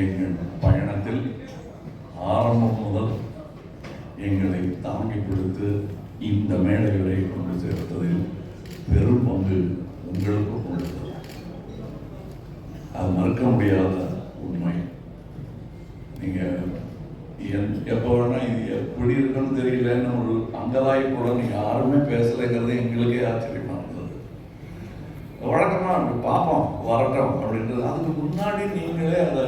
எங்கள் பயணத்தில் ஆரம்பம் முதல் எங்களை தாங்கி கொடுத்து இந்த மேடைகளை கொண்டு சேர்த்ததில் பெரும் பங்கு உங்களுக்கு உள்ளது. அது மறுக்க முடியாத உண்மை. நீங்கள் என் எப்போ வேணா இது எப்படி இருக்குன்னு தெரியலன்னு ஒரு அங்கதாய் கூட நீங்கள் யாருமே பேசலைங்கிறது எங்களுக்கே ஆச்சரியமா இருந்தது. வழக்கமாக பார்ப்போம் வரட்டும் அப்படின்றது. அதுக்கு முன்னாடி நீங்களே அதை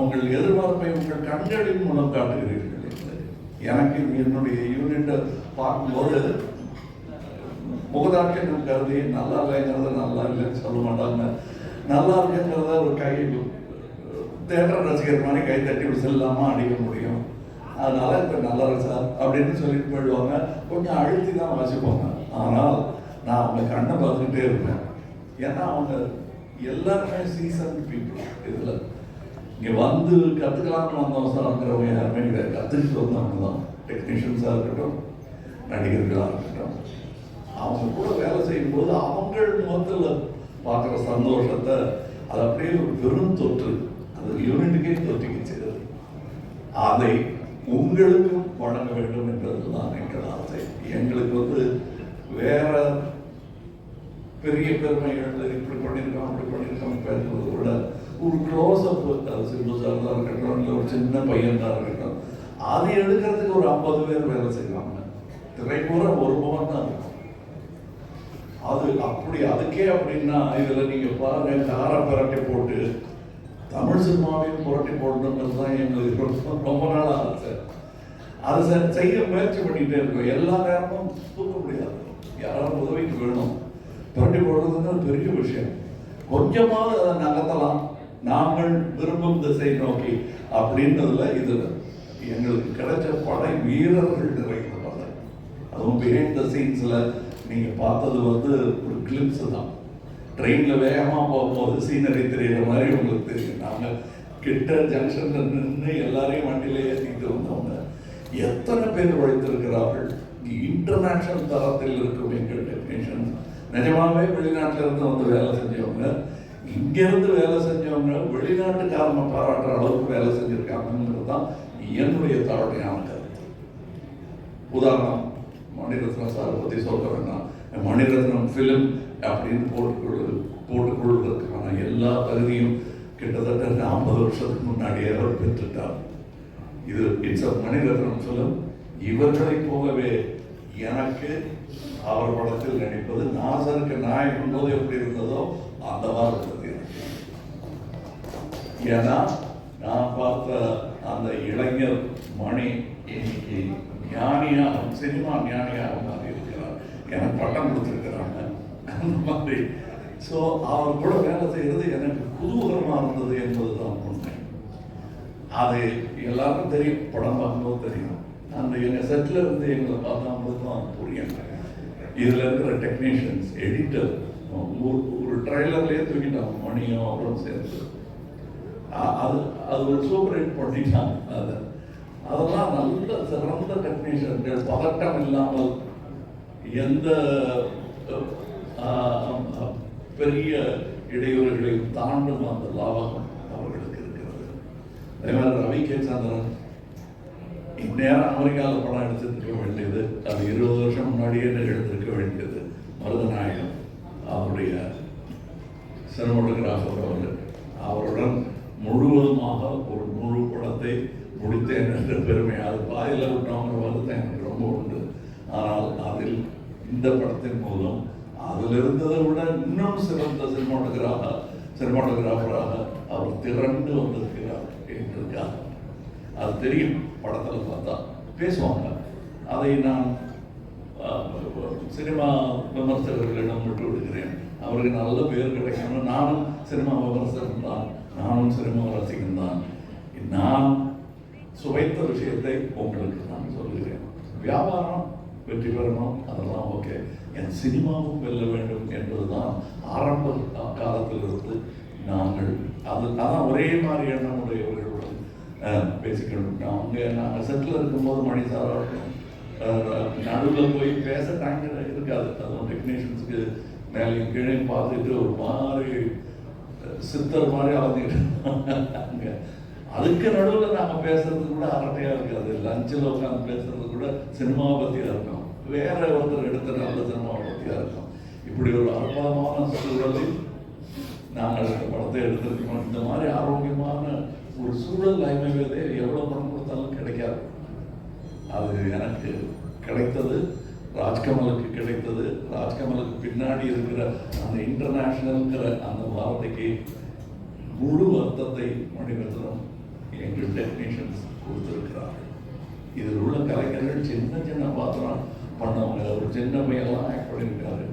உங்கள் எதிர்பார்ப்பை உங்கள் கண்களின் மூலம் காட்டுகிறீர்கள் எனக்கு என்னுடைய யூனிட்டை பார்க்கும்போது முகதாட்சியம் கருதி நல்லா இல்லைங்கிறத நல்லா இல்லைன்னு சொல்ல மாட்டாங்க. நல்லா இருக்குங்கிறத ஒரு கை தேட்டர் ரசிகர் மாதிரி கை தட்டி விசில்லாமல் அடிக்க முடியும். அதனால இப்போ நல்லா இருக்கு சார் அப்படின்னு சொல்லிட்டு போயிடுவாங்க. கொஞ்சம் அழுத்தி தான் வாசிப்பாங்க. ஆனால் நான் அவங்க கண்ணை பார்த்துக்கிட்டே இருப்பேன். ஏன்னா அவங்க எல்லாருமே சீசன் பீப்புள் இதில் இங்கே வந்து கற்றுக்கலாம்னு வந்தோம் சார்ங்கிறவங்க யாருமே கிடையாது கற்றுக்கிட்டு வந்தவங்க தான். டெக்னீஷியன்ஸாக இருக்கட்டும் நடிகர்களாக இருக்கட்டும். அவங்க கூட வேலை செய்யும்போது அவங்கள் முகத்தில் பார்க்குற சந்தோஷத்தை அது அப்படியே ஒரு பெரும் தொற்று. அது யூனிட்டுக்கே தொற்றிக்கிச்சு அதை உங்களுக்கும் வழங்க வேண்டும் என்பதுதான் எங்கள் ஆசை. எங்களுக்கு வந்து வேற பெரிய பெருமைகள் இப்படி பண்ணியிருக்கோம் அப்படி பண்ணியிருக்கோம் பேசுவது கூட ஒரு க்ளோஸ் அப் அது சிம்பு சார் தான் இருக்கட்டும் இல்லை ஒரு சின்ன பையன் தான் இருக்கட்டும் அதை எடுக்கிறதுக்கு ஒரு ஐம்பது பேர் வேலை செய்வாங்க. திரைப்பூரா ஒரு முகம் தான் இருக்கும். அது அப்படி அதுக்கே அப்படின்னா இதுல நீங்க பாருங்கள் காரை புரட்டி போட்டு தமிழ் சினிமாவையும் புரட்டி போடணுங்கிறது தான் எங்களுக்கு ரொம்ப- நாளாக இருக்கு ஆசை அதை சார் செய்ய முயற்சி பண்ணிகிட்டே இருக்கோம். எல்லா நேரமும் தூக்க முடியாது யாராவது உதவிக்கு வேணும். புரட்டி போடுறதுங்கிறது பெரிய விஷயம். கொஞ்சமாவது அதை நகர்த்தலாம். நாங்கள் விரும்பும் திசை நோக்கி அப்படின்றதுல இது எங்களுக்கு கிடைச்ச படை வீரர்கள் நிறைந்த படை அதுவும் பிஹைண்ட் த சீன்ஸில் நீங்கள் பார்த்தது வந்து ஒரு கிளிப்ஸ் தான். ட்ரெயினில் வேகமாக போகும்போது சீனரி தெரியுற மாதிரி உங்களுக்கு தெரியும். நாங்கள் கிட்ட ஜங்ஷனில் நின்று எல்லாரையும் வண்டியில் ஏற்றிட்டு வந்தவங்க எத்தனை பேர் உழைத்திருக்கிறார்கள்? இன்டர்நேஷ்னல் தரத்தில் இருக்கும் எங்கள் டெக்னீஷியன்ஸ் நிஜமாவே வெளிநாட்டிலிருந்து வந்து வேலை செஞ்சவங்க. இங்கிருந்து வேலை செஞ்சவங்க வெளிநாட்டுக்காரங்க பாராட்டுற அளவுக்கு வேலை செஞ்சிருக்காங்கிறது தான் என்னுடைய தவறையான கருத்து. உதாரணம் மணிரத்னம் சாரை பற்றி சொல்ல வேண்டாம். மணிரத்னம் ஃபிலிம் அப்படின்னு போட்டுக்கொள் போட்டுக்கொள்வதற்கான எல்லா தகுதியும் கிட்டத்தட்ட ஐம்பது வருஷத்துக்கு முன்னாடியே அவர் பெற்றுட்டார். இது இட்ஸ் அ மணிரத்னம் ஃபிலிம் இவர்களைப் போகவே எனக்கு அவர் படத்தில் நடிப்பது நாசருக்கு நாயகன் போது எப்படி இருந்ததோ அந்த மாதிரி ஏன்னா நான் பார்த்த அந்த இளைஞர் மணி இன்னைக்கு ஞானியாக சினிமா ஞானியாக மாறி இருக்கிறார். எனக்கு பட்டம் கொடுத்துருக்கிறாங்க. அந்த மாதிரி. ஸோ அவர் கூட வேலை செய்கிறது எனக்கு குதூகரமாக இருந்தது என்பதுதான் உண்மை. அது எல்லாருக்கும் தெரியும். படம் பார்க்கும்போது தெரியும். அந்த எங்கள் செட்டில் இருந்து எங்களை பார்க்கும்போது தான் புரியும். இதில் இருக்கிற டெக்னீஷியன்ஸ் எடிட்டர் ஒரு ஒரு ட்ரைலர்லேயே தூக்கிட்டாங்க மணியும் அவரும் சேர்த்து அது அது ஒரு சூப்பர் பண்ணிட்டாங்க. அதை அதெல்லாம் நல்ல சிறந்த டெக்னீஷியன்கள் பதட்டம் இல்லாமல் எந்த அஹ், பெரிய இடையூறுகளையும் தாண்டும் அந்த லாபம் அவர்களுக்கு இருக்கிறது. அதே மாதிரி ரவி கே சந்திரன் இந்நேரம் அமெரிக்காவில் படம் எடுத்திருக்க வேண்டியது. அது இருபது வருஷம் முன்னாடியே எடுத்திருக்க வேண்டியது. மருதநாயகம் அவருடைய சினிமோட்டோகிராஃபர் அவர். அவருடன் முழுவதுமாக ஒரு முழு படத்தை முடித்தேன் என்ற பெருமை. அது பாதியில் விட்டவங்க வருத்தம் எனக்கு ரொம்ப உண்டு. ஆனால் அதில் இந்த படத்தின் மூலம் அதில் இருந்ததை விட இன்னும் சிறந்த சினிமாட்டோகிராக சினிமாட்டோகிராஃபராக அவர் திரண்டு வந்திருக்கிறார் என்றிருக்கார் அது தெரியும். படத்தில் பார்த்தா பேசுவாங்க. அதை நான் சினிமா விமர்சகர்களிடம் விட்டு விடுகிறேன் அவருக்கு நல்ல பேர் கிடைக்கணும் நானும் சினிமா விமர்சகன் தான். நானும் சினிமா ரசிகன் தான் நான் சுவைத்த விஷயத்தை உங்களுக்கு நான் சொல்கிறேன். வியாபாரம் வெற்றி பெறணும் அதெல்லாம் ஓகே என் சினிமாவும் வெல்ல வேண்டும் என்பதுதான் ஆரம்ப காலத்திலிருந்து நாங்கள். அது அதான் ஒரே மாதிரி எண்ணம் உடையவர்களுடன் பேசிக்கணும். அவங்க நாங்கள் செட்டில் இருக்கும்போது மணி சாராட்டும் நடுவில் போய் பேச டைம் இருக்காது. அதுவும் டெக்னீஷியன்ஸுக்கு மேலேயும் கீழே பார்த்துட்டு ஒரு மாதிரி சித்தர் மாதிரி அலைஞ்சிட்டு அதுக்கு நடுவில் நாங்கள் பேசுறது கூட அரட்டையாக இருக்காது. லஞ்சில் உட்காந்து பேசுறது கூட சினிமாவை பற்றியாக இருக்கும். வேற ஒருத்தர் எடுத்த நல்ல சினிமாவை பற்றியாக இருக்கும். இப்படி ஒரு அற்புதமான சூழலில் நாங்கள் இந்த படத்தை எடுத்திருக்கோம். இந்த மாதிரி ஆரோக்கியமான ஒரு சூழல் அமைவதே எவ்வளோ பணம் கொடுத்தாலும் கிடைக்காது. அது எனக்கு கிடைத்தது. ராஜ்கமலுக்கு கிடைத்தது. ராஜ்கமலுக்கு பின்னாடி இருக்கிற அந்த இன்டர்நேஷனல்ங்கிற அந்த வார்த்தைக்கு முழு அர்த்தத்தை மணிரத்னம் எங்கள் டெக்னீஷியன்ஸ் கொடுத்துருக்கிறார்கள். இதில் உள்ள கலைஞர்கள் சின்ன சின்ன பாத்திரம் பண்ணவங்க. ஒரு சின்ன பையெல்லாம் ஆக்ட் பண்ணியிருக்காரு.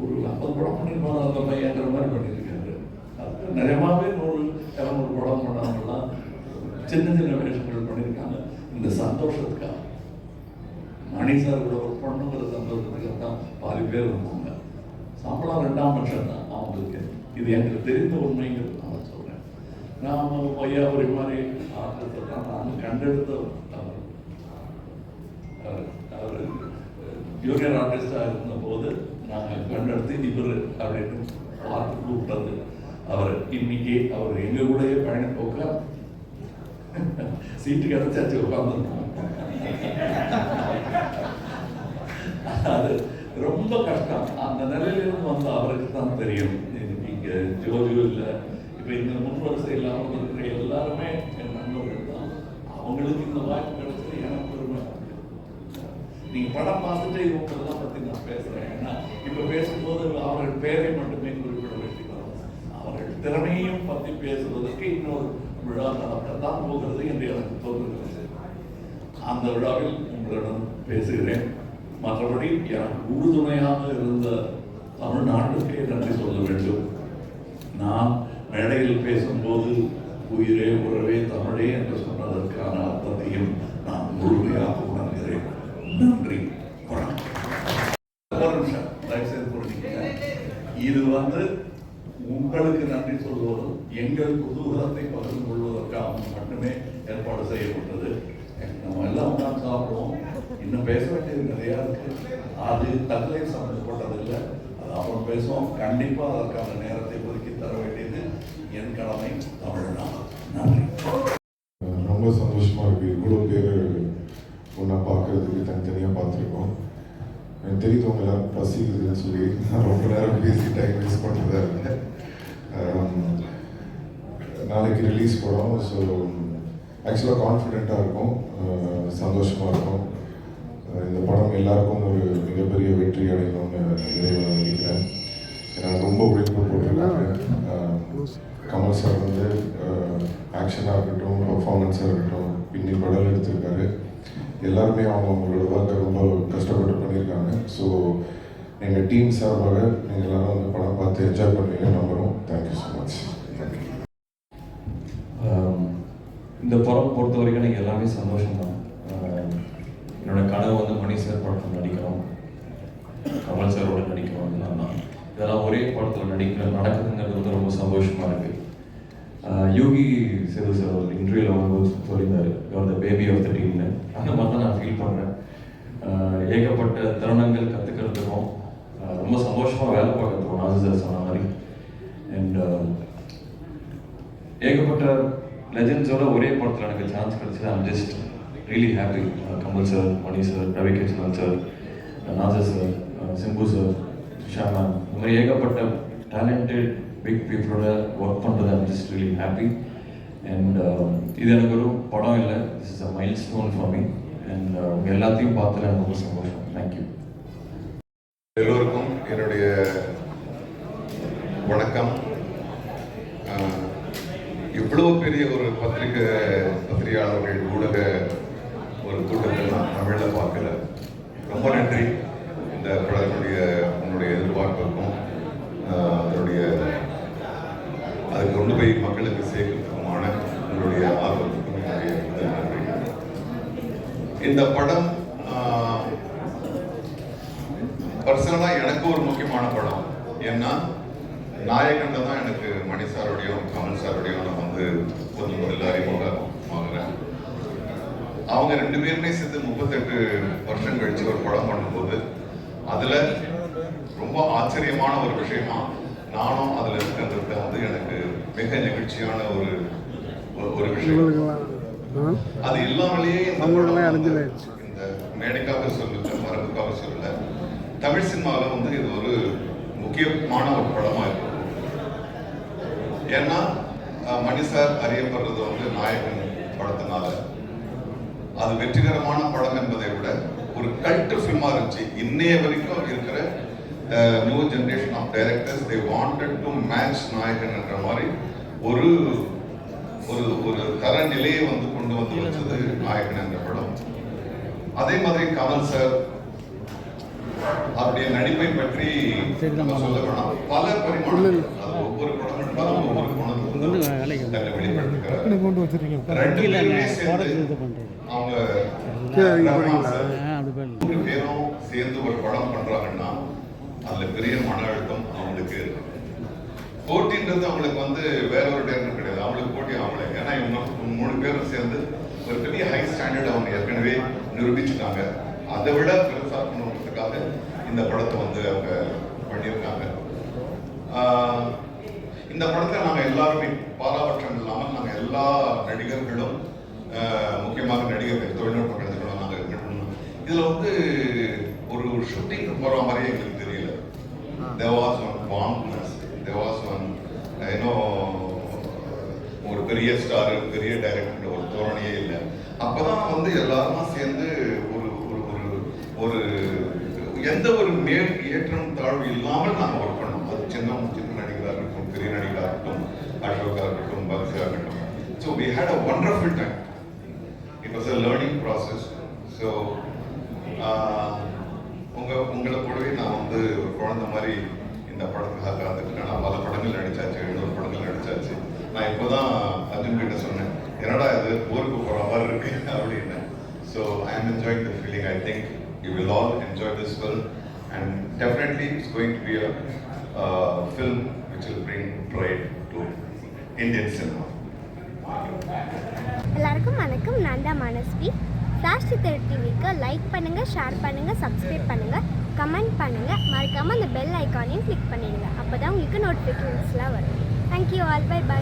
ஒரு ஐம்பது படம் பண்ணியிருப்பாங்க அந்த பையன்ற மாதிரி பண்ணியிருக்காரு. அதுக்கு நிறையமாகவே நூறு இரநூறு படம் பண்ணவங்கலாம் சின்ன சின்ன வேஷங்கள் பண்ணியிருக்காங்க. இந்த சந்தோஷத்துக்காக. மணி சார் கூட ஒர்க் பண்ணுங்கிற சந்தோஷத்துக்காக தான் பாதி பேர் வந்தாங்க சம்பளம் ரெண்டாம் பட்சம் தான் அவங்களுக்கு இது எனக்கு தெரிந்த உண்மைங்கிறது நான் சொல்கிறேன் நான் பையா ஒரு மாதிரி ஆர்டிஸ்டை தான் நான் கண்டெடுத்த அவர் அவர் ஜூனியர் ஆர்டிஸ்டாக இருந்தபோது நாங்கள் கண்டெடுத்து இவர் அப்படின்னு பார்த்து கூப்பிட்டது. அவர் இன்னைக்கு அவர் எங்கள் கூடயே பயணம் உட்கார் சீட்டு கிடைச்சாச்சு உட்காந்துருக்கோம் அது ரொம்ப கஷ்டம். அந்த நிலையிலிருந்து வந்த அவருக்கு தான் தெரியும். இன்னைக்கு இங்கே ஜோதியும் இல்லை. இப்போ இந்த முன் வரிசை இல்லாமல் இருக்கிற எல்லாருமே என் நண்பர்கள் தான். அவங்களுக்கு இந்த வாய்ப்பு கிடைச்சது எனக்கு பெருமை. நீங்கள் படம் பார்த்துட்டே இவங்களெல்லாம் பத்தி நான் பேசுறேன். ஏன்னா இப்ப பேசும்போது அவர்கள் பேரை மட்டுமே குறிப்பிட வேண்டி வரும் அவர்கள் திறமையும் பத்தி பேசுவதற்கு இன்னொரு விழா நடக்கத்தான் போகிறது என்று எனக்கு தோன்றுகிறது. அந்த விழாவில் உங்களிடம் பேசுகிறேன். மற்றபடி எனக்கு உறுதுணையாக இருந்த தமிழ்நாட்டுக்கே நன்றி சொல்ல வேண்டும். நான் மேடையில் பேசும்போது உயிரே உறவே தமிழே என்று சொன்னதற்கான அர்த்தத்தையும் நான் முழுமையாக உணர்கிறேன். நன்றி. இது வந்து உங்களுக்கு நன்றி சொல்வதும் எங்கள் குதூகலத்தை பகிர்ந்து கொள்வதற்காக மட்டுமே ஏற்பாடு செய்யப்படும் நம்ம எல்லாம் உட்கார்ந்து சாப்பிடுவோம் இன்னும் பேச வேண்டியது நிறையா இருக்கு அது தகவலை சம்மந்தப்பட்டது இல்லை. அது அப்புறம் பேசுவோம். கண்டிப்பாக அதற்கான நேரத்தை ஒதுக்கி தர வேண்டியது என் கடமை. தமிழ்நாடு நன்றி. ரொம்ப சந்தோஷமா இருக்கு. இவ்வளோ பேர் ஒன்றா பார்க்கறதுக்கு தனித்தனியாக பார்த்துருக்கோம். எனக்கு தெரியுது உங்க எல்லாரும் பசிக்குதுன்னு சொல்லி நான் ரொம்ப நேரம் பேசி டைம் வேஸ்ட் பண்ணுறதா இருந்தேன் நாளைக்கு ரிலீஸ் போகிறோம் ஸோ ஆக்சுவலாக கான்ஃபிடெண்ட்டாக இருக்கும். சந்தோஷமாக இருக்கும். எல்லாருக்கும் ஒரு மிகப்பெரிய வெற்றி அடையணும்னு இறைவன் நினைக்கிறேன். ரொம்ப உழைப்பு போட்டிருக்காங்க. கமல் சார் வந்து ஆக்ஷனாக இருக்கட்டும் பர்ஃபார்மன்ஸாக இருக்கட்டும் பின்னி படம் எடுத்திருக்காரு. எல்லாருமே அவங்க அவங்களோட ஒர்க்கை ரொம்ப கஷ்டப்பட்டு பண்ணியிருக்காங்க. ஸோ எங்கள் டீம் சார்பாக நீங்கள் எல்லாரும் வந்து படம் பார்த்து என்ஜாய் பண்ணுவீங்க நம்புகிறோம் தேங்க்யூ ஸோ மச் இந்த படம் பொறுத்த வரைக்கும் எனக்கு எல்லாமே சந்தோஷம் தான் என்னோட கனவு வந்து மணி சார் படத்தில் நடிக்கணும் கமல் சாரோட நடிக்கணும் இதெல்லாம் தான். இதெல்லாம் ஒரே படத்தில் நடிக்கிற நடக்குதுங்கிறது வந்து ரொம்ப சந்தோஷமா இருக்கு. யோகி சேது சார் ஒரு இன்டர்வியூவில் வந்து சொல்லியிருந்தாரு. Your the baby of the டீம்னு அந்த மாதிரி தான் நான் ஃபீல் பண்ணுறேன் ஏகப்பட்ட தருணங்கள் கற்றுக்கிறதுக்கும் ரொம்ப சந்தோஷமாக வேலை பார்க்கறதுக்கும் நாசர் சார் சொன்ன மாதிரி. அண்ட் ஏகப்பட்ட லெஜெண்ட்ஸோட ஒரே படத்தில் எனக்கு சான்ஸ் கிடைச்சது I'm just really happy Kamal sir Mani sir Ravi sir Nassar sir Simbu sir Sha ma'am இந்த மாதிரி ஏகப்பட்ட டேலண்டட் பிக் பீப்புளோட ஒர்க் பண்ணுறது I'm just really happy and இது எனக்கு ஒரு படம் இல்லை. This is a milestone for me and உங்கள் எல்லாத்தையும் பார்த்துல எனக்கு ரொம்ப சந்தோஷம். தேங்க்யூ எல்லோருக்கும் என்னுடைய வணக்கம். ஆஹ், இவ்வளவு பெரிய ஒரு பத்திரிகை பத்திரிகையாளர்கள் ஊடக ஒரு கூட்டத்தை நான் தமிழில் பார்க்கல. ரொம்ப நன்றி. இந்த படத்துடைய உன்னுடைய எதிர்பார்ப்புக்கும் அதனுடைய அதுக்கு கொண்டு போய் மக்களுக்கு சேர்க்கிறதுக்குமான உங்களுடைய ஆர்வத்துக்கும் என்னுடைய நன்றி. இந்த படம் ஆஹ், பர்சனலாக எனக்கு ஒரு முக்கியமான படம் ஏன்னா நாயகன்ல தான் எனக்கு மணி சாரோடையும் கமல் சாரோடையும் நான் வந்து முதல் முதல்ல அறிமுகமாகிறேன் அவங்க ரெண்டு பேருமே சேர்த்து முப்பத்தெட்டு வருஷம் கழிச்சு ஒரு படம் பண்ணும்போது அதுல ரொம்ப ஆச்சரியமான ஒரு விஷயமா நானும் அதில் இருக்கிறது வந்து எனக்கு மிக நெகிழ்ச்சியான ஒரு ஒரு- விஷயம். அது இல்லாமலேயே இந்த மேடைக்காக சொல்லல மரபுக்காக சொல்லல. தமிழ் சினிமாவில் வந்து இது ஒரு முக்கியமான ஒரு படமா இருக்கும். ஏன்னா மணி சார் அறியப்படுறது வந்து நாயகன் படத்தினால. அது வெற்றிகரமான படம் என்பதை விட ஒரு கல்ட்டு ஃபில்மா இருந்துச்சு. இன்னைய வரைக்கும் இருக்கிற new generation of directors they wanted to match Nayakan என்ற மாதிரி ஒரு ஒரு ஒரு தரநிலையை வந்து கொண்டு வந்து வச்சது நாயகன் என்ற படம். அதே மாதிரி கமல் சார் அவருடைய நடிப்பை பற்றி நம்ம சொல்ல வேணாம். பல பரிமாணங்கள். ஒவ்வொரு படம் எடுத்தாலும் ஒவ்வொரு கோணத்துல வந்து வெளிப்படுத்துகிறார். ரெண்டு பேருமே சேர்ந்து அவங்க பேரும் சேர்ந்து ஒரு படம் பண்றாங்கன்னா அதுல பெரிய மன அழுத்தம் அவங்களுக்கு இருக்கு போட்டின்றது அவங்களுக்கு வந்து வேற ஒரு டேரக்டர் கிடையாது. அவங்களுக்கு போட்டி அவங்களே. ஏன்னா இவங்க மூணு பேரும் சேர்ந்து ஒரு பெரிய ஹை ஸ்டாண்டர்ட் அவங்க ஏற்கனவே நிரூபிச்சுட்டாங்க அதை விட பெருசா பண்ணணுன்றதுக்காக இந்த படத்தை வந்து அவங்க பண்ணியிருக்காங்க. ஆஹ் இந்த படத்துல நாங்க எல்லாருமே பாராபட்சம் இல்லாமல் நாங்க எல்லா நடிகர்களும் முக்கியமாக நடிகர்கள் தொழில்நுட்ப கலைஞர்களும் நாங்க கட்டணும் இதுல வந்து ஒரு ஷூட்டிங் போற மாதிரியே எங்களுக்கு தெரியல. Devas one one Devas one இன்னும் ஒரு பெரிய ஸ்டாரு பெரிய டைரக்டர் ஒரு தோரணையே இல்லை. அப்பதான் வந்து எல்லாருமா சேர்ந்து ஒரு ஒரு ஒரு ஒரு எந்த ஒரு மேல் ஏற்றம் தாழ்வு இல்லாமல் நாங்கள் ஒர்க் பண்ணோம். அது சின்ன சின்ன நடிகராக இருக்கட்டும் பெரிய நடிகராக இருக்கட்டும் அசோகா இருக்கட்டும் பக்ஸாக இருக்கட்டும். So we had a wonderful time it was a learning process so உங்கள் உங்களை கூடவே நான் வந்து ஒரு குழந்த மாதிரி இந்த படத்துக்காக காத்துக்கிட்டேன். நான் பல படங்கள் நடிச்சாச்சு எழுநூறு படங்கள் நடித்தாச்சு நான் இப்போ தான் அர்ஜுன் கிட்ட சொன்னேன் என்னடா இது? ஊருக்கு போகிற மாதிரி இருக்கு. அப்படின்னு. So I am enjoying the feeling I think you will all enjoy this film and definitely it's going to be a film which will bring pride to Indian cinema எல்லாருக்கும் வணக்கம். நான் தான் மனஸ்வி. சாஷ்டி தெரு டிவிக்கு லைக் பண்ணுங்கள் ஷேர் பண்ணுங்கள் subscribe பண்ணுங்கள் comment பண்ணுங்கள் மறக்காமல் அந்த பெல் ஐக்கானையும் கிளிக் பண்ணிடுங்க. அப்போ தான் உங்களுக்கு நோட்டிஃபிகேஷன்ஸ்லாம் வரும். Thank you all by by